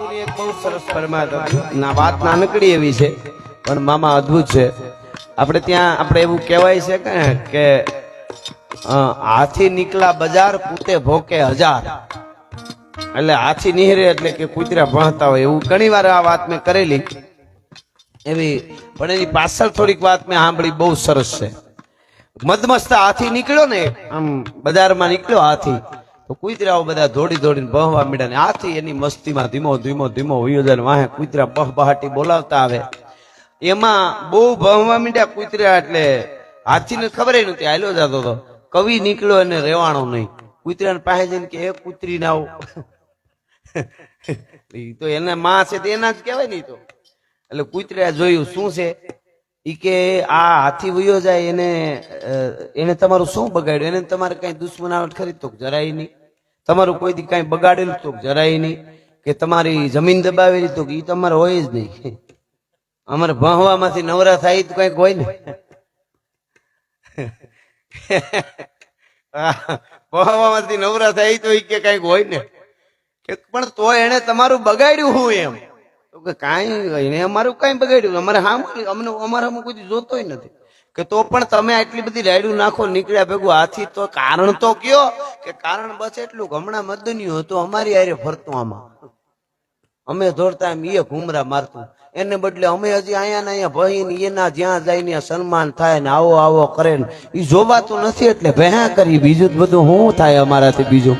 બાપુની એક બહુ સરસ પરમાત્મા, ના વાત નાનકડી એવી છે, પણ મામા અદ્ભુત છે. આપણે ત્યાં, આપણે એવું કહેવાય છે કે કે હાથી નીકળા બજાર પૂતે ભોકે હજાર. એટલે હાથી નીહરે એટલે કે કૂતરા ભણતા હોય, એવું ઘણી વાર આ વાત મેં કરેલી. એવી, પણ એની પાછળ થોડીક વાત મેં સાંભળી, બહુ સરસ છે. મદમસ્ત હાથી નીકળ્યો ને, આમ બજારમાં નીકળ્યો હાથી. તો કુતરાઓ બધા દોડી દોડીને બહવા મીડ્યા ને આથી એની મસ્તીમાં ધીમો ધીમો ધીમો જાય વાહે કુતરા બહ બહાટી બોલાવતા આવે. એમાં બહુ ભણવા મીડ્યા કુતરા એટલે હાથીને ખબર નહોતી, હાલ્યો જતો હતો કવિ નીકળ્યો અને રેવાણો નહીં. કૂતરાને પાસે જઈને કે એ કુતરી ના તો એને માં છે તે એના જ કહેવાય નહીં તો. એટલે કુતરા જોયું, શું છે? ઈ કે, આ હાથી વયો જાય એને એને તમારું શું બગાડ્યું? એને તમારે કઈ દુશ્મનાવટ ખરી? તો જરાય નહીં. તમારું કોઈ દી કઈ બગાડેલું તો જરાય નહીં, કે તમારી જમીન દબાવેલી તો એ તમારે હોય જ નહીં. અમારે ભણવામાંથી નવરા થાય તો કંઈક હોય ને. ભણવામાંથી નવરા થાય તો ઈ કે કંઈક હોય ને. પણ તો એને તમારું બગાડ્યું હું એમ. કે કાંઈ એને અમારું કાંઈ બગાડ્યું અમારે હા અમને, અમારે આમાં કોઈ જોતોય નથી. કે તો પણ તમે આટલી બધી રાયડું નાખો, નીકળ્યા ભેગું હાથી, તો કારણ તો કયો કે કારણ બસ એટલું હમણાં મદન્યું હતું, અમારી આરે ફરતું આમાં. અમે દોડતા એમ એ ઘુમરા મારતું. એને બદલે અમે હજી અહીંયા ને અહીંયા ભહીને એના જ્યાં જાય ને સન્માન થાય ને આવો આવો કરે ને. એ જોવાતું નથી એટલે ભેહા કરી. બીજું બધું શું થાય અમારાથી બીજું?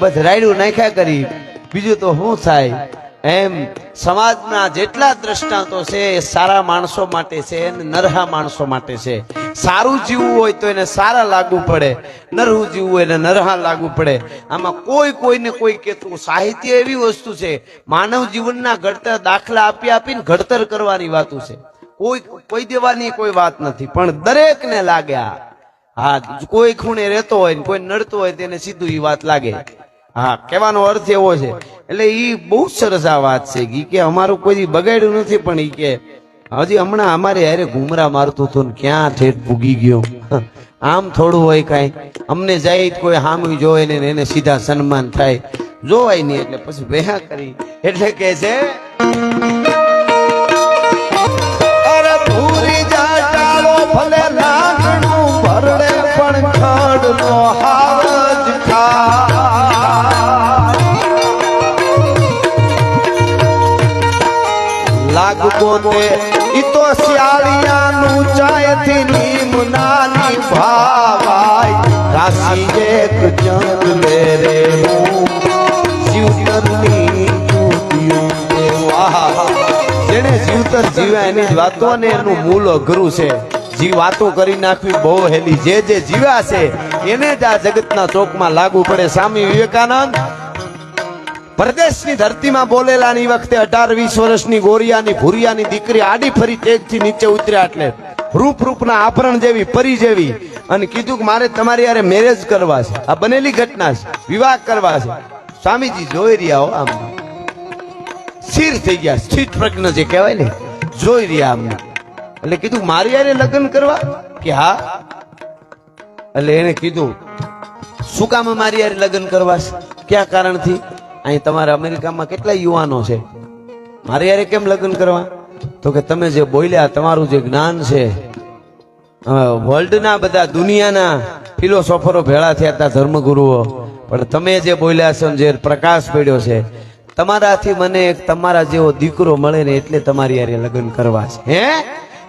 બસ રાયડું નાખ્યા કરી. બીજું તો શું થાય? એમ સમાજના જેટલા દ્રષ્ટાંતો છે, એ સારા માણસો માટે છે અને નરહા માણસો માટે છે. સારું જીવવું હોય તો એને સારા લાગુ પડે, નરહું જીવવું હોય એને નરહા લાગુ પડે. આમાં કોઈ કોઈને કોઈ કેતું, સાહિત્ય એવી વસ્તુ છે, માનવ જીવનના ઘડતર દાખલા આપી આપીને ઘડતર કરવાની વાતું છે. કોઈ કોઈ દેવાની કોઈ વાત નથી, પણ દરેકને લાગ્યા હા, કોઈ ખૂણે રહેતો હોય કોઈ નડતો હોય તેને સીધું એ વાત લાગે. હા, કહેવાનો અર્થ એવો છે. એટલે એ બહુ સરસ આ વાત છે કે કે અમારું કોઈ બગાડ્યું નથી, પણ એ કે હજી હમણાં અમારે હારે ઘુમરા મારતું હતું ને ક્યાં ઠેઠ ભૂગી ગયો. આમ થોડું હોય કાંઈ. અમને જાય કોઈ હામી જોવે ને એને સીધા સન્માન થાય. જોવાય નહીં એટલે પછી વેહા કરી. એટલે કે છે ભલે લાગણું ભરડે પણ હાવ લાગવો તે ઈ તો શિયાળિયાનું ચાયથી નીમ નાની ભાવાય. રાશી એક જંગ લે રે હું જીવતરની છે. જી વાતો કરી નાખવી બહુ હેલી. જે જે જીવ્યા છે, એને જ આ જગતના ચોકમાં લાગુ પડે. સ્વામી વિવેકાનંદ પરદેશની ધરતીમાં બોલેલાની વખતે અઢાર વીસ વર્ષની ગોરિયાની ભૂરિયાની દીકરી આડી ફરી તેજથી નીચે ઉતર્યા એટલે રૂપ રૂપના આભરણ જેવી, પરી જેવી. અને કીધું કે મારે તમારી યારે મેરેજ કરવા છે. આ બનેલી ઘટના છે. વિવાહ કરવા છે. સ્વામીજી જોઈ રહ્યા હો આમ. સ્થિર થઈ ગયા. સ્થિત પ્રજ્ઞ જે કહેવાય ને, જોઈ રહ્યા અમને એટલે કીધું, મારી યારે લગ્ન કરવા? કે હા. એટલે એને કીધું, શું કામ મારી યારે લગ્ન કરવા છે? ક્યાં કારણથી? અહીં તમારા અમેરિકામાં કેટલા યુવાનો છે? મારે યારે કેમ લગ્ન કરવા? તો કે તમે જે બોલ્યા, તમારું જે જ્ઞાન છે વર્લ્ડના બધા દુનિયાના ફિલોસોફરો ભેળા થયા હતા ધર્મગુરુઓ. પણ તમે જે બોલ્યા છો જે પ્રકાશ પડ્યો છે, તમારાથી મને એક તમારા જેવો દીકરો મળે ને એટલે તમારી યારે લગ્ન કરવા છે. હે?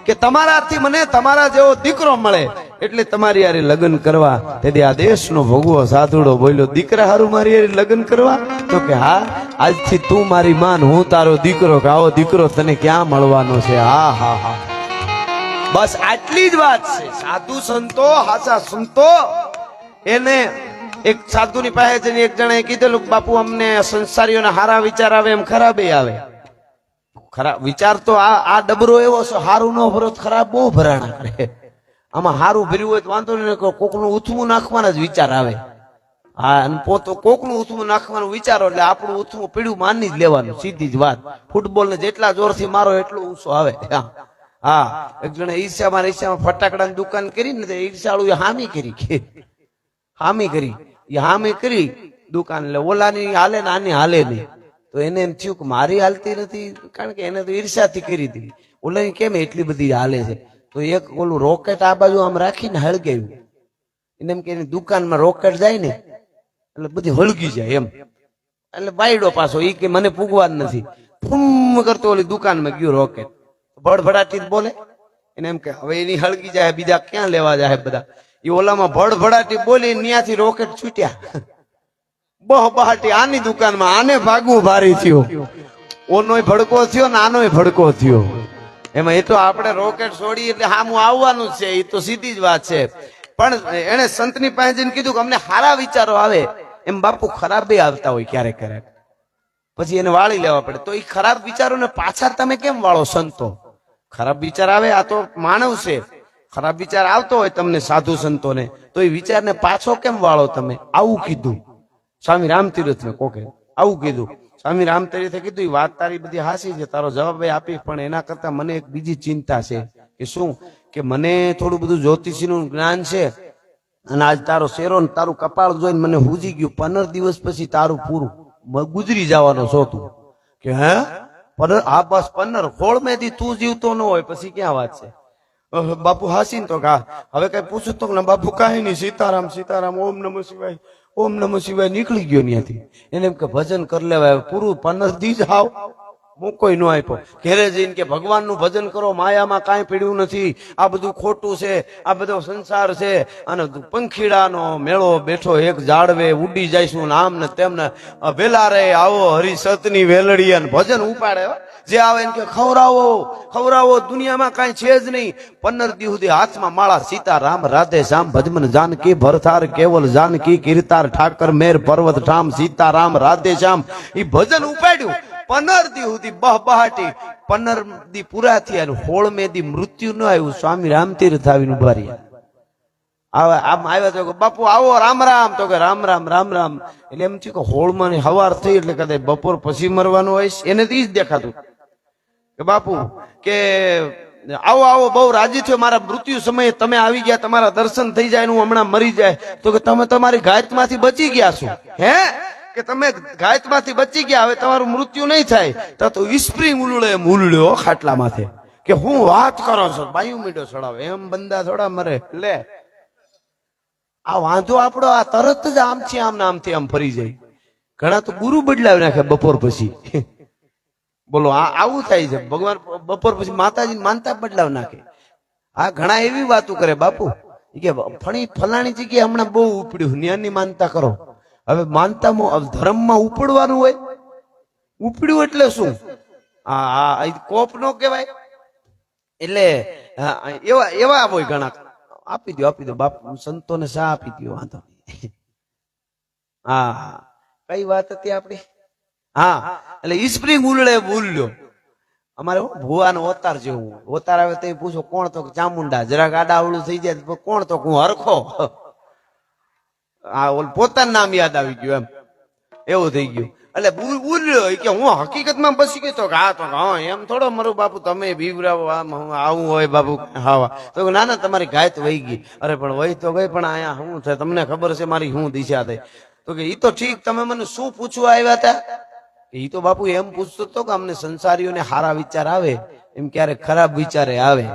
કે તમારાથી મને તમારા જેવો દીકરો મળે? એટલે તમારી યારે લગ્ન કરવા. તેથી આ દેશનો ભગવો સાધુડો બોલ્યો, દીકરા હારું મારી યારે લગ્ન કરવા? તો કે, હા, આજથી તું મારી માન, હું તારો દીકરો, કે આવો દીકરો તને ક્યાં મળવાનો છે? હા હા હા. બસ આટલી જ વાત છે. સાધુ સંતો હાસા સંતો, એને એક સાધુની પાસે જઈને એક જણાએ કીધેલું બાપુ, અમને સંસારીઓના હારા વિચાર આવે, એમ ખરાબે આવે. ખરાબ વિચાર તો આ આ ડબરો એવો છે, હારું નો ભરો ખરાબ બહુ ભરાણા કરે. આમાં હારું ભર્યું હોય તો વાંધો નહીં કોકનું ઉથવું નાખવાના જ વિચાર આવે. હા, અને કોકનું ઉથવું નાખવાનું વિચારો એટલે આપણું ઉથવું પીડ્યું માની જ લેવાનું, સીધી જ વાત. ફૂટબોલ ને જેટલા જોરથી મારો એટલો ઊંચો આવે. હા. એક જણે ઈર્ષ્યામાં ને ઈર્ષ્યામાં ફટાકડાની દુકાન કરી ને તો એ હામી કરી. હામી કરી. એ હામી કરી, દુકાન એટલે ઓલાની હાલે ને આની હાલે નહીં. તો એને એમ થયું કે મારી હાલતી નથી, કારણ કે એને તો ઈર્ષાથી કરી દીધી. ઓલાની કેમ એટલી બધી હાલે છે? તો એક ઓલું રોકેટ આ બાજુ આમ રાખીને હળગાયું. એને એમ કે દુકાનમાં રોકેટ જાય ને, એટલે બધી હળગી જાય એમ. એટલે બાયડો પાછો એ કે મને પૂગવા જ નથી. ફૂમ કરતો ઓલી દુકાનમાં ગયો રોકેટ. ભડભડાટી બોલે. એને એમ કે, હવે એની હળગી જાય, બીજા ક્યાં લેવા જાય બધા? એ ઓલામાં ભડભડાટી બોલી ત્યાંથી રોકેટ છૂટ્યા. બહ બહાટી આની દુકાનમાં આને ભાગવું ભારી થયું. ઓનોય ભડકો થયો ને આનોય ભડકો થયો. એમાં એ તો આપણે રોકેટ છોડી એટલે હા હું આવવાનું છે એ તો સીધી જ વાત છે. પણ એને સંતની પાસે જઈને કીધું કે અમને સારા વિચારો આવે. એમ બાપુ ખરાબ આવતા હોય ક્યારેક ક્યારેક. પછી એને વાળી લેવા પડે. તો એ ખરાબ વિચારોને પાછા તમે કેમ વાળો સંતો? ખરાબ વિચાર આવે, આ તો માનવ છે. ખરાબ વિચાર આવતો હોય તમને સાધુ સંતોને. તો એ વિચારને પાછો કેમ વાળો તમે? આવું કીધું. સ્વામી રામતીર્થને કોકે આવું કીધું. સ્વામી રામતીર્થે કીધું, "ઈ વાત તારી બધી હાસી છે, તારો જવાબ આપી, પણ એના કરતા મને એક બીજી ચિંતા છે કે શું? કે મને થોડું બધું જ્યોતિષીનું જ્ઞાન છે અને આજ તારો શેરો ને તારું કપાળ જોઈને મને હુજી ગયું. પંદર દિવસ પછી તારું પૂરું ગુજરી જવાનો છો તું. કે, હે? પંદર હા બસ પંદર. ખોળ મેથી તું જીવતો ન હોય, પછી ક્યાં વાત છે? બાપુ હાસી તો કા હવે કઈ પૂછું તો ના, બાપુ કાંઈ નહીં, સીતારામ સીતારામ, ઓમ નમઃ શિવાય. ઓમ નમઃ શિવાય નીકળી ગયો ત્યાંથી એને એમ કે ભજન કરી લેવાય, પૂરું પંદર દી જ હાવ. મૂકોય ન આપ્યો. ઘેરે જઈને કે ભગવાનનું ભજન કરો, માયામાં કાંઈ પીડ્યું નથી. આ બધું ખોટું છે, આ બધો સંસાર છે. અને પંખીડાનો મેળો બેઠો એક જાળવે ઉડી જઈશું ને આમ ને તેમને વેલા રે, આવો હરિસતની વેલડી અને ભજન ઉપાડે જે આવે એને કે ખવરાવો ખવરાવો દુનિયામાં કાંઈ છે જ નહીં. પંદર દી સુધી હાથમાં માળા સીતા રામ રાધે શ્યામ, ભજમન જાનકી, ભરથાર, કેવલ જાનકી, કીર્તાર, ઠાકર, મેર, પર્વત, ઠામ સીતા રામ રાધે શ્યામ. એ ભજન ઉપાડ્યું. પંદર દી સુધી બહ બહાટી પંદર દી પૂરા થયા હોળ મેદી મૃત્યુ ન આવ્યું, સ્વામી રામતીર્થ આવીને ઊભા રહ્યા. આવે આમ આવ્યા તો બાપુ, આવો, રામ રામ. તો કે, રામ રામ રામ રામ. એટલે એમ થયું કે હોળમાં હવાર થઈ એટલે કદાચ બપોર પછી મરવાનું હોય. એને તો જ દેખાતું. કે બાપુ, કે આવો આવો, બહુ રાજી થયો, મારા મૃત્યુ સમયે તમે આવી ગયા, તમારા દર્શન થઈ જાય હું હમણાં મરી જાય. તો કે, તમે તમારી ઘાતમાંથી બચી ગયા છો. હે? કે તમે ઘાતમાંથી બચી ગયા, હવે તમારું મૃત્યુ નહીં થાય. તો તો સ્પ્રિંગ ઉલળે મૂલડ્યો ઉલળ્યો ખાટલા માથે કે હું વાત કરો છો, બાયુ મીડો ચડાવે. એમ બંદા થોડા મરે. લે. આ વાંધો આપણો આ તરત જ આમથી આમ ને આમથી આમ ફરી જાય. ઘણા તો ગુરુ બદલાવી નાખે બપોર પછી. બોલો, આ આવું થાય છે. ભગવાન બપોર પછી માતાજી માનતા બદલાવ નાખે. આ ઘણા એવી વાતો કરે બાપુ. કે ફણી ફલાણી જગ્યાએ હમણાં બહુ ઉપડ્યું. જ્ઞાનની માનતા કરો. હવે માનતામાં ધર્મમાં ઉપડવાનું હોય? ઉપડ્યું એટલે શું? આ કોપ નો કહેવાય? એટલે એવા એવા હોય ઘણા. આપી દો આપી દો, બાપુ સંતોને શા આપી દો વાંધો. હા. કઈ વાત હતી આપણી? હા, એટલે ઈસ્પ્રિંગ ઉલડે ભૂલ્યો અમારે ભુવાનો ઓતાર જેવું ઓતાર આવે તો પૂછો, કોણ તો ચામુંડા? જરાક આડાવડું થઈ જાય કોણ તો હું હરખો? આ ઓલ પોતાનું નામ યાદ આવી ગયું એમ. એવું થઈ ગયું. એટલે બોલ્યો કે હું હકીકતમાં બસી ગયો તો હા તો હા, એમ થોડો મારું બાપુ, તમે બીવરાવો હું આવું હોય બાપુ. હાવા. તો ના ના, તમારી ગાયત વહી ગઈ. અરે, પણ વહી તો ગઈ, પણ અહીંયા શું છે? તમને ખબર છે મારી શું દિશા થઈ. તો કે એ તો ઠીક, તમે મને શું પૂછવા આવ્યા હતા? એ તો બાપુ એમ પૂછતો હતો કે અમને સંસારીઓને સારા વિચાર આવે, એમ ક્યારેક ખરાબ વિચારે આવે.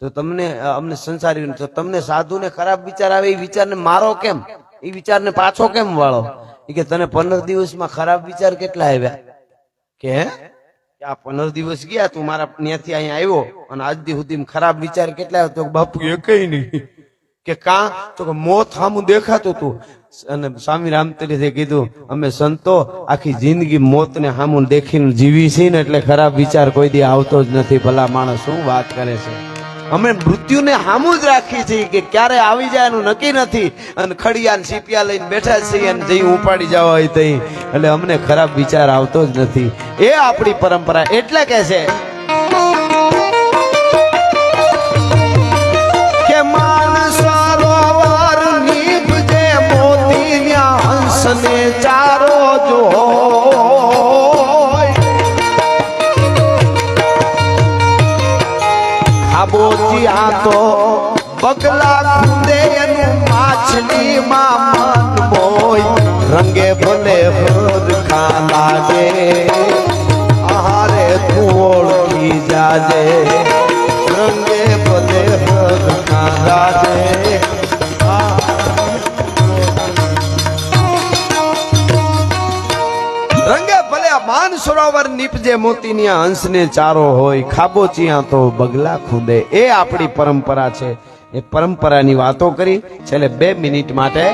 તો તમને, અમને સંસારીઓને, તો તમને સાધુને ખરાબ વિચાર આવે, એ વિચારને મારો કેમ? એ વિચારને પાછો કેમ વાળો? એ કે તને પંદર દિવસમાં ખરાબ વિચાર કેટલા આવ્યા? કે આ પંદર દિવસ ગયા, તું મારા ત્યાંથી અહીંયા આવ્યો અને આજ દી સુધી ખરાબ વિચાર કેટલા આવ્યો? તો બાપુ બાપુ, એકય નહીં. કે કા? તો કે મોત સામું દેખાતું હતું અને સ્વામી રામતીર્થે કીધું, અમે સંતો આખી જિંદગી મોતને સામું દેખીને જીવી છીએ ને એટલે ખરાબ વિચાર કોઈ દી આવતો જ નથી. ભલા માણસ શું વાત કરે છે? અમે મૃત્યુને હામું જ રાખી છીએ કે ક્યારે આવી જાય એનું નક્કી નથી. અને ખડિયા ને સીપિયા લઈને બેઠા છીએ અને જઈ ઉપાડી જવા હોય તઈ. એટલે અમને ખરાબ વિચાર આવતો જ નથી. એ આપણી પરંપરા. એટલે કે છે મૂર્ખા લાગે આહારે તું ઓળખી જાજે, રંગે પદે મૂર્ખા લાગે સરોવર નીપજે, મોતીની હંસને ચારો હોય ખાબોચિયા તો બગલા ખૂંદે. એ આપણી પરંપરા છે. એ પરંપરાની વાતો કરી. છેલ્લે બે મિનિટ માટે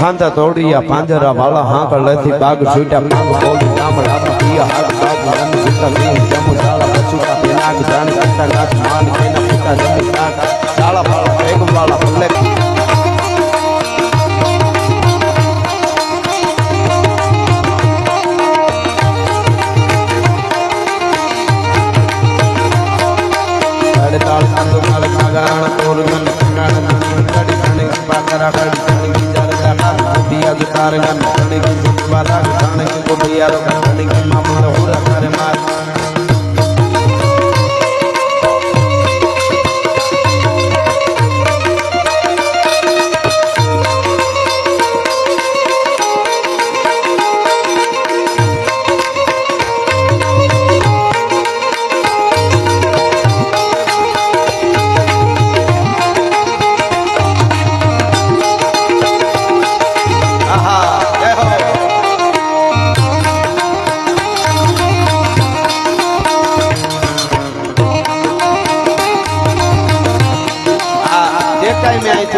હાંતા તોડિયા પાંજરા વાળા હાંકળ લેથી બાગ છૂટ્યા. બોલ નામ ડામર પિયા હાથ બાગ રંગ સુતા જમુ સાળા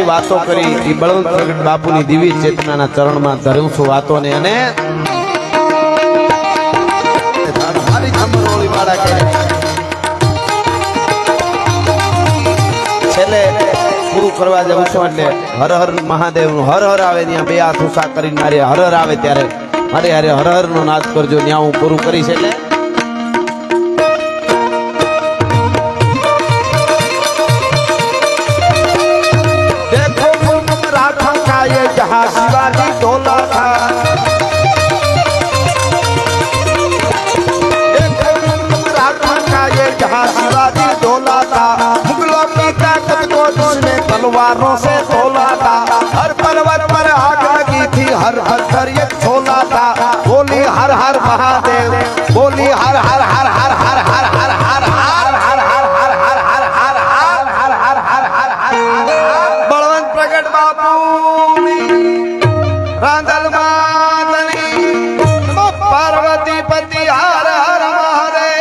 વાતો કરી. એ બળવંત પ્રગટ બાપુની દિવ્ય ચેતનાના ચરણમાં ધરું છું વાતોને અને મારી છેલ્લે પૂરું કરવા જાઉં છું એટલે હર હર મહાદેવનું હર હર આવે ત્યાં બે હાથ ઉષા કરીને મારે હર હર આવે ત્યારે અરે અરે હર હર નો નાદ કરજો, ત્યાં હું પૂરું કરીશ એટલે शिवाजी डोला था। ये शिवाजी डोला था। मुगलों की ताकत को जिसने तलवारों से तोला था। हर पर्वत पर आग लगी थी, हर पत्थर एक छोला था। बोली हर हर महादेव, बोली हर हर हर हर हर हर हर हर हर हर हर हर રાંધલ માતની પાર્વતી પતિ હાર હર મહારે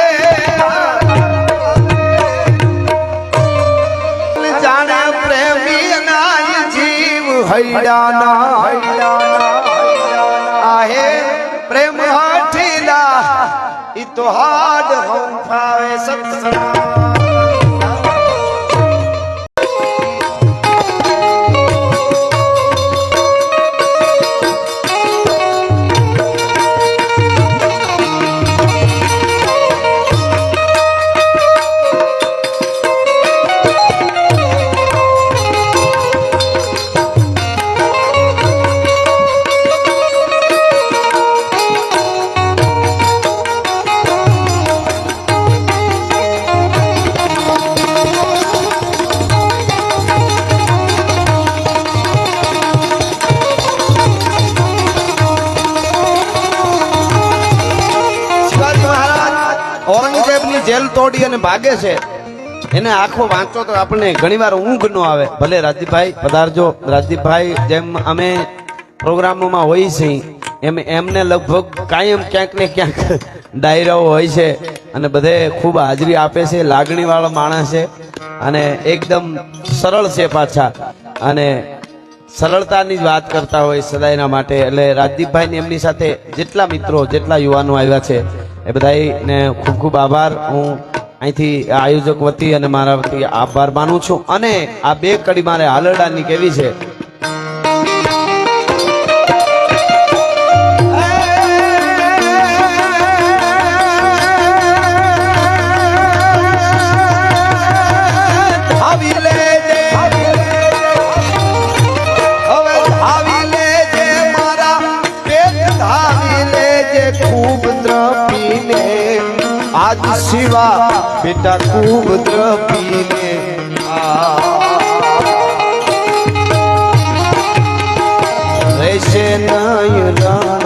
જાણે પ્રેમી નાય જીવ હૈડાના આહે પ્રેમ હાઠીલા ઈ તો હાડ હંફાવે, સત્સંગ જેલ તોડી અને ભાગે છે. એને આખો વાંચો તો આપણને ઘણીવાર ઊંઘ ન આવે. ભલે રાજદીપભાઈ પધારજો. રાજદીપભાઈ, જેમ અમે પ્રોગ્રામોમાં હોઈ છીએ એમ એમને લગભગ કાયમ ક્યાંક ને ક્યાંક ડાયરાઓ હોય છે અને બધે ખૂબ હાજરી આપે છે, લાગણીવાળો માણસ છે અને એકદમ સરળ છે પાછા. અને સરળતાની જ વાત કરતા હોય સદાયના માટે. એટલે રાજદીપભાઈને એમની સાથે જેટલા મિત્રો, જેટલા યુવાનો આવ્યા છે એ બધાને ખૂબ ખૂબ આભાર. હું અહીંથી આયોજક વતી અને મારા વતી આભાર માનું છું. અને આ બે કડી મારે હાલરડાની કેવી છે બેટા ખૂબ દ્રપીને રહેશે નય